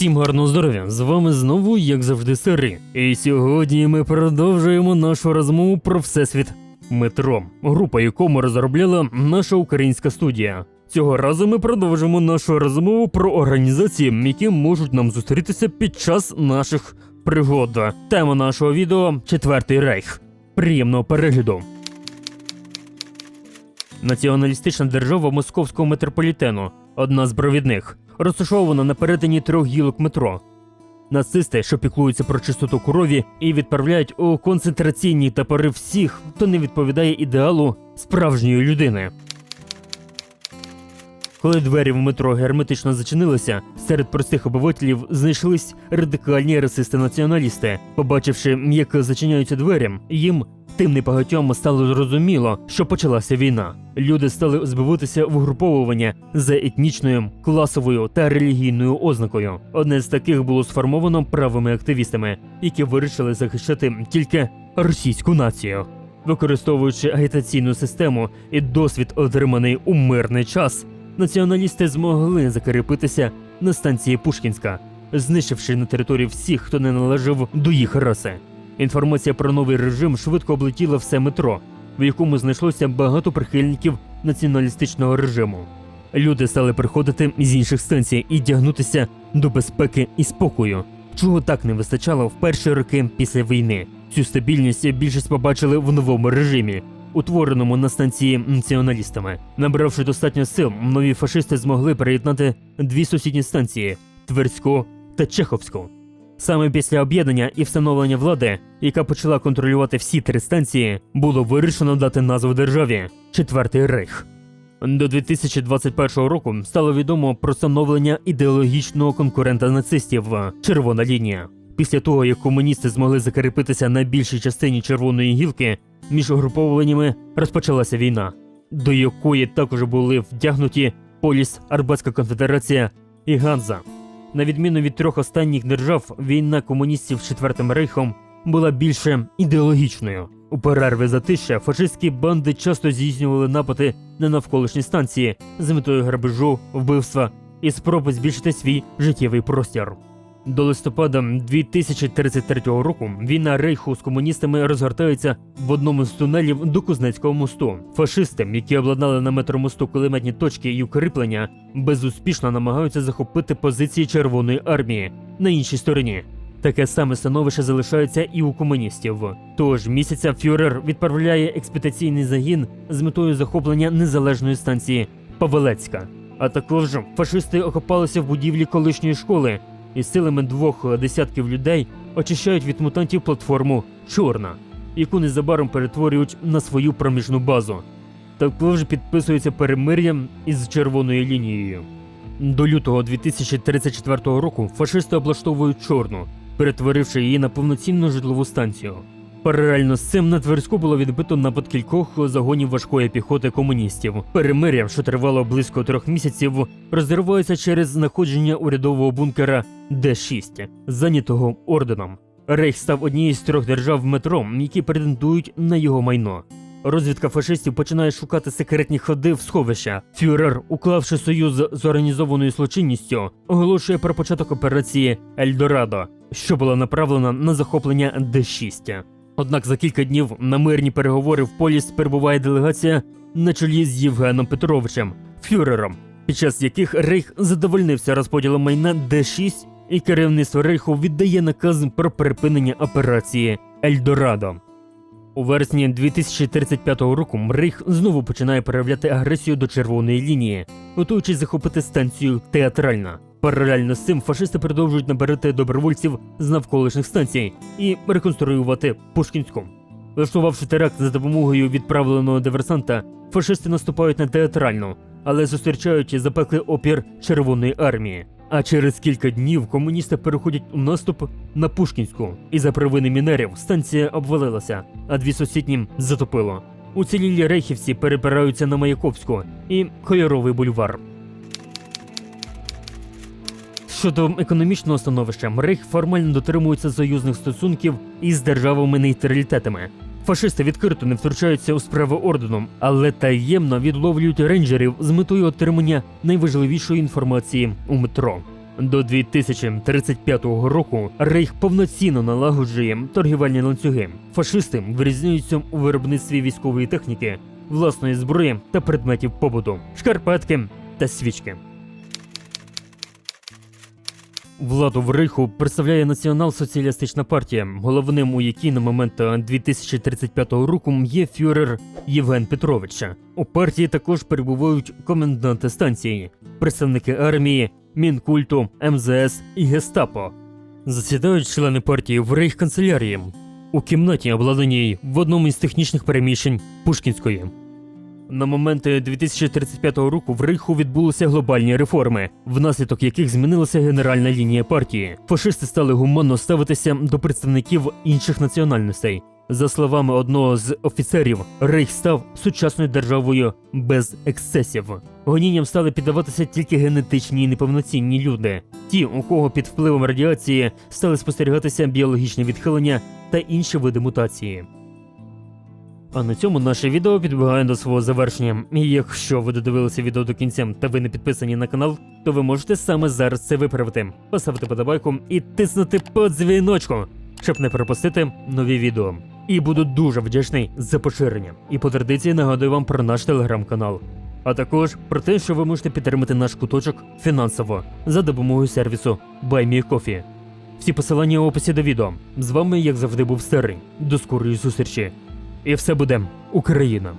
Всім гарного здоров'я! З вами знову, як завжди, Сири. І сьогодні ми продовжуємо нашу розмову про всесвіт метро, група, якому розробляла наша українська студія. Цього разу ми продовжимо нашу розмову про організації, які можуть нам зустрітися під час наших пригод. Тема нашого відео Четвертий рейх. Приємного перегляду. Націоналістична держава московського метрополітену, одна з провідних, розташована на перетині трьох гілок метро. Нацисти, що піклуються про чистоту крові і відправляють у концентраційні табори всіх, хто не відповідає ідеалу справжньої людини. Коли двері в метро герметично зачинилися, серед простих обивателів знайшлись радикальні расисти-націоналісти. Побачивши, як зачиняються двері, їм тим небагатьом стало зрозуміло, що почалася війна. Люди стали збиватися в угруповування за етнічною, класовою та релігійною ознакою. Одне з таких було сформовано правими активістами, які вирішили захищати тільки російську націю. Використовуючи агітаційну систему і досвід, отриманий у мирний час, націоналісти змогли закріпитися на станції Пушкінська, знищивши на території всіх, хто не належав до їх раси. Інформація про новий режим швидко облетіла все метро, в якому знайшлося багато прихильників націоналістичного режиму. Люди стали приходити з інших станцій і тягнутися до безпеки і спокою, чого так не вистачало в перші роки після війни. Цю стабільність більшість побачили в новому режимі, утвореному на станції націоналістами. Набравши достатньо сил, нові фашисти змогли приєднати дві сусідні станції Тверську та Чеховську. Саме після об'єднання і встановлення влади, яка почала контролювати всі три станції, було вирішено дати назву державі Четвертий Рейх. До 2021 року стало відомо про становлення ідеологічного конкурента нацистів Червона лінія. Pісля того, як комуністи змогли закріпитися на більшій частині червоної гілки, між угрупованнями розпочалася війна, до якої також були вдягнуті Поліс, Арбатська конфедерація і Ганза. На відміну від трьох останніх держав, війна комуністів з Четвертим рейхом була більше ідеологічною. У перерви затища фашистські банди часто здійснювали напади на навколишні станції з метою грабежу, вбивства і спроби збільшити свій життєвий простір. До листопада 2033 року війна рейху з комуністами розгортається в одному з тунелів до Кузнецького мосту. Фашисти, які обладнали на метромосту кулеметні точки і укріплення, безуспішно намагаються захопити позиції Червоної армії на іншій стороні. Таке саме становище залишається і у комуністів. Того ж місяця Фюрер відправляє експедиційний загін з метою захоплення незалежної станції Павелецька. А також фашисти окопалися в будівлі колишньої школи і силами двох десятків людей очищають від мутантів платформу Чорна, яку незабаром перетворюють на свою проміжну базу. Також підписується перемир'я із червоною лінією. До лютого 2034 року фашисти облаштовують чорну, перетворивши її на повноцінну житлову станцію. Паралельно з цим на Тверську було відбито напад кількох загонів важкої піхоти комуністів. Перемир'я, що тривало близько трьох місяців, розривається через знаходження урядового бункера Д-6, зайнятого орденом. Рейх став однією з трьох держав метро, які претендують на його майно. Розвідка фашистів починає шукати секретні ходи в сховища. Фюрер, уклавши союз з організованою злочинністю, оголошує про початок операції Ельдорадо, що була направлена на захоплення Д-6. Однак за кілька днів на мирні переговори в поліс перебуває делегація на чолі з Євгеном Петровичем, фюрером, під час яких Рейх задовольнився розподілом майна Д-6 і керівництво Рейху віддає наказ про припинення операції Ельдорадо. У вересні 2035 року Рейх знову починає проявляти агресію до червоної лінії, готуючись захопити станцію театральна. Паралельно з цим фашисти продовжують набирати добровольців з навколишніх станцій і реконструювати Пушкінську. Влаштувавши теракт за допомогою відправленого диверсанта, фашисти наступають на театральну, але зустрічають запеклий опір Червоної армії. А через кілька днів комуністи переходять у наступ на Пушкінську, і за провини мінерів станція обвалилася, а дві сусідні затопило. Уцілілі рейхівці перебираються на Маяковську і Кольоровий бульвар. Щодо економічного становища, Рейх формально дотримується союзних стосунків із державами-нейтралітетами. Фашисти відкрито не втручаються у справи ордену, але таємно відловлюють рейнджерів з метою отримання найважливішої інформації у метро. До 2035 року Рейх повноцінно налагоджує торгівельні ланцюги. Фашисти вирізняються у виробництві військової техніки, власної зброї та предметів побуту, шкарпетки та свічки. Владу в Рейху представляє Націонал-соціалістична партія, головним у якій на момент 2035 року є фюрер Євген Петрович. У партії також перебувають коменданти станції, представники армії, Мінкульту, МЗС і Гестапо. Засідають члени партії в рейх-канцелярії у кімнаті, обладнаній в одному із технічних переміщень Пушкінської. На момент 2035 року в Рейху відбулися глобальні реформи, внаслідок яких змінилася генеральна лінія партії. Фашисти стали гуманно ставитися до представників інших національностей. За словами одного з офіцерів, Рейх став сучасною державою без ексцесів. Гонінням стали піддаватися тільки генетичні і неповноцінні люди, ті, у кого під впливом радіації стали спостерігатися біологічні відхилення та інші види мутації. А на цьому наше відео підбігає до свого завершення. І якщо ви додивилися відео до кінця та ви не підписані на канал, то ви можете саме зараз це виправити, поставити подобайку і тиснути по дзвіночку, щоб не пропустити нові відео. І буду дуже вдячний за поширення. І по традиції нагадую вам про наш телеграм-канал. А також про те, що ви можете підтримати наш куточок фінансово за допомогою сервісу BuyMeCoffee. Всі посилання в описі до відео. З вами, як завжди, був старий. До скорої зустрічі. І все буде Україна.